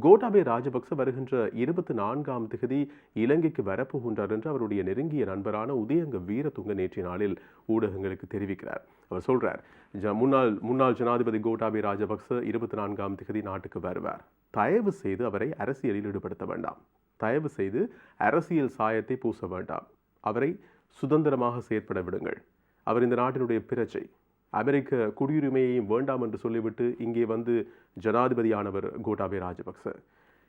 கோட்டாபே ராஜபக்ச வருகின்ற இருபத்தி நான்காம் திகதி இலங்கைக்கு வரப்போகின்றார் என்று அவருடைய நெருங்கிய நண்பரான உதயங்க வீரதுங்க நேற்றைய நாளில் ஊடகங்களுக்கு தெரிவிக்கிறார். அவர் சொல்றார் "ஜ- முன்னாள் முன்னாள் ஜனாதிபதி கோட்டாபே ராஜபக்ச இருபத்தி நான்காம் திகதி நாட்டுக்கு வருவார். தயவு செய்து அவரை அரசியலில் ஈடுபடுத்த வேண்டாம். தயவு செய்து அரசியல் சாயத்தை பூச வேண்டாம். அவரை சுதந்திரமாக செயற்பட விடுங்கள். அவர் இந்த நாட்டினுடைய பிரஜை. அமெரிக்க குடியுரிமையையும் வேண்டாம் என்று சொல்லிவிட்டு இங்கே வந்து ஜனாதிபதியானவர் கோட்டாபே ராஜபக்ச.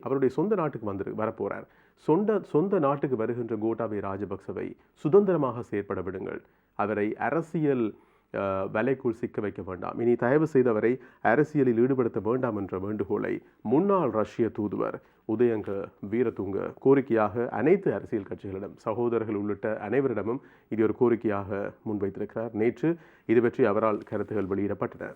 அவருடைய சொந்த நாட்டுக்கு வந்து வரப்போறார். சொந்த சொந்த நாட்டுக்கு வருகின்ற கோட்டாபே ராஜபக்சவை சுதந்திரமாக செயற்பட விடுங்கள். அவரை அரசியல் வலைக்குள் சிக்க வைக்க வேண்டாம். இனி தயவு செய்தவரை அரசியலில் ஈடுபடுத்த வேண்டாம் என்ற வேண்டுகோளை முன்னாள் ரஷ்ய தூதுவர் உதயங்க வீரதுங்க கோரிக்கையாக அனைத்து அரசியல் கட்சிகளிடம் சகோதரர்கள் உள்ளிட்ட அனைவரிடமும் இது ஒரு கோரிக்கையாக முன்வைத்திருக்கிறார். நேற்று இது பற்றி அவரால் கருத்துகள் வெளியிடப்பட்டன.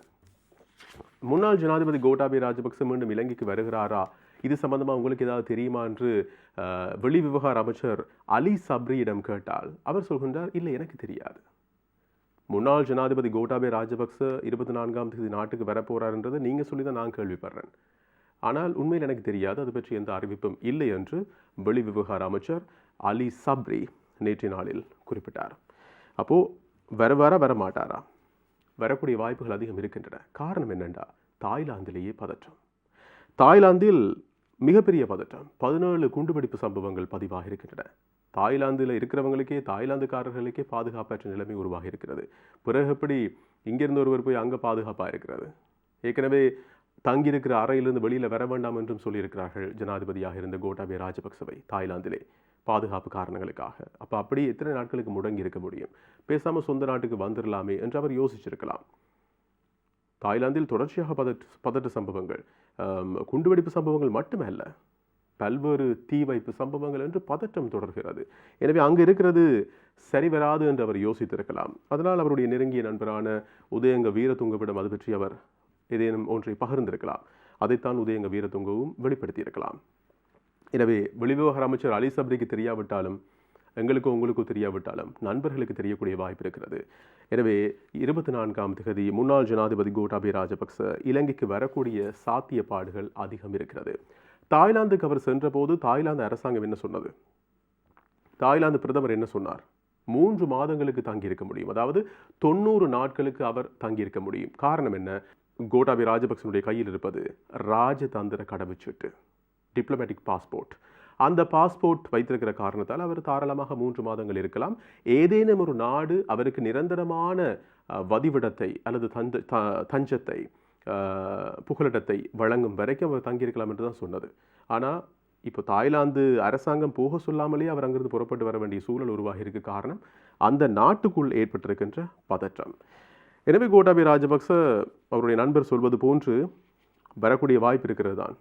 முன்னாள் ஜனாதிபதி கோட்டாபி ராஜபக்ச மீண்டும் இலங்கைக்கு வருகிறாரா? இது சம்பந்தமாக உங்களுக்கு ஏதாவது தெரியுமா என்று வெளிவிவகார வெளி விவகார அமைச்சர் அலி சப்ரியிடம் கேட்டால் அவர் சொல்கின்றார் இல்லை எனக்கு தெரியாது. முன்னாள் ஜனாதிபதி கோட்டாபே ராஜபக்ச இருபத்தி நான்காம் தேதி நாட்டுக்கு வரப்போகிறார்ன்றது நீங்கள் சொல்லி தான் நான் கேள்விப்படுறேன். ஆனால் உண்மையில் எனக்கு தெரியாது அது பற்றி எந்த அறிவிப்பும் இல்லை என்று வெளி விவகார அமைச்சர் அலி சப்ரி நேற்றைய நாளில் குறிப்பிட்டார். அப்போ வர வர வர மாட்டாரா வரக்கூடிய வாய்ப்புகள் அதிகம் இருக்கின்றன. காரணம் என்னென்றா தாய்லாந்திலேயே பதற்றம். தாய்லாந்தில் மிகப்பெரிய பதற்றம். பதினேழு குண்டுவெடிப்பு சம்பவங்கள் பதிவாக இருக்கின்றன. தாய்லாந்தில் இருக்கிறவங்களுக்கே தாய்லாந்துக்காரர்களுக்கே பாதுகாப்பற்ற நிலைமை உருவாகி இருக்கிறது. பிறகு எப்படி இங்கிருந்து ஒருவர் போய் அங்கே பாதுகாப்பாக இருக்கிறது? ஏற்கனவே தங்கியிருக்கிற அறையிலிருந்து வெளியில் வர வேண்டாம் என்றும் சொல்லியிருக்கிறார்கள் ஜனாதிபதியாக இருந்த கோட்டாபே ராஜபக்சவை தாய்லாந்திலே பாதுகாப்பு காரணங்களுக்காக. அப்போ அப்படி எத்தனை நாட்களுக்கு முடங்கி இருக்க முடியும்? பேசாமல் சொந்த நாட்டுக்கு வந்துடலாமே என்று அவர் யோசிச்சிருக்கலாம். தாய்லாந்தில் தொடர்ச்சியாக பதற்ற பதட்ட சம்பவங்கள் குண்டுவெடிப்பு சம்பவங்கள் மட்டுமல்ல பல்வேறு தீ வைப்பு சம்பவங்கள் என்று பதட்டம் தொடர்கிறது. எனவே அங்கு இருக்கிறது சரி வராது என்று அவர் யோசித்திருக்கலாம். அதனால் அவருடைய நெருங்கிய நண்பரான உதயங்க வீரதுங்கவிடம் அது பற்றி அவர் ஏதேனும் ஒன்றை பகிர்ந்திருக்கலாம். அதைத்தான் உதயங்க வீரதுங்கவும் வெளிப்படுத்தியிருக்கலாம். எனவே வெளிவிவகார அமைச்சர் அலி சப்ரிக்கு தெரியாவிட்டாலும் எங்களுக்கு உங்களுக்கும் தெரியாவிட்டாலும் நண்பர்களுக்கு தெரியக்கூடிய வாய்ப்பு இருக்கிறது. எனவே இருபத்தி நான்காம் திகதி முன்னாள் ஜனாதிபதி கோட்டாபி ராஜபக்ச இலங்கைக்கு வரக்கூடிய சாத்தியப்பாடுகள் அதிகம் இருக்கிறது. தாய்லாந்துக்கு அவர் சென்றபோது தாய்லாந்து அரசாங்கம் என்ன சொன்னது? தாய்லாந்து பிரதமர் என்ன சொன்னார்? மூன்று மாதங்களுக்கு தங்கியிருக்க முடியும். அதாவது தொண்ணூறு நாட்களுக்கு அவர் தங்கியிருக்க முடியும். காரணம் என்ன? கோட்டாபி ராஜபக்சனுடைய கையில் இருப்பது ராஜதந்திர கடவுச்சீட்டு டிப்ளமேட்டிக் பாஸ்போர்ட் அந்த பாஸ்போர்ட் வைத்திருக்கிற காரணத்தால் அவர் தாராளமாக மூன்று மாதங்கள் இருக்கலாம். ஏதேனும் ஒரு நாடு அவருக்கு நிரந்தரமான வதிவிடத்தை அல்லது தஞ்ச த- தஞ்சத்தை புகலிடத்தை வழங்கும் வரைக்கும் அவர் தங்கியிருக்கலாம் என்று தான் சொன்னது. ஆனால் இப்போ தாய்லாந்து அரசாங்கம் போக சொல்லாமலே அவர் அங்கிருந்து புறப்பட்டு வர வேண்டிய சூழல் உருவாகியிருக்கு காரணம் அந்த நாட்டுக்குள் ஏற்பட்டிருக்கின்ற பதற்றம். எனவே கோட்டாபி ராஜபக்ச அவருடைய நண்பர் சொல்வது போன்று வரக்கூடிய வாய்ப்பு இருக்கிறது தான்.